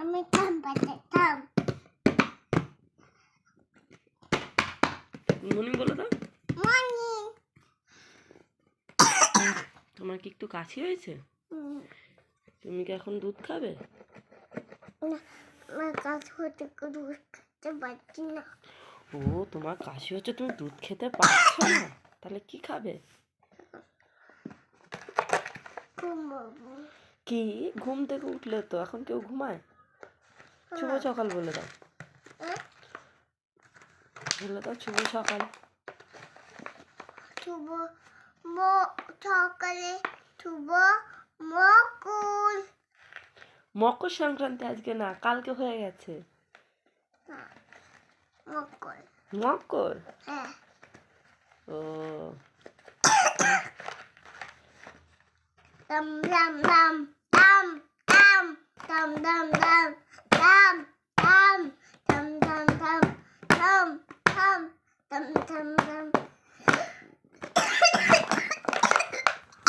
আমি থাম পাতে থাম মনি বলে দাও মনি। তোমার কি একটু কাশি হয়েছে? তুমি কি এখন দুধ খাবে? না আমার কাজ হতে দুধ খেতে পারছি না। ও তোমার কাশি হচ্ছে তুমি দুধ খেতে পারছ না? তাহলে কি খাবে? কি? ঘুম থেকে উঠলে তো এখন কেউ ঘুমায়? শুভ সকাল বলে দাও। হ্যাঁ? বলে দাও শুভ সকাল। শুভ মো সকালে শুভ মকুল। মকর সংক্রান্তি আজকে না কালকে হয়ে গেছে। মকর। হ্যাঁ। ও। dum dum tam tam tam tam tam tam tam tam tam tam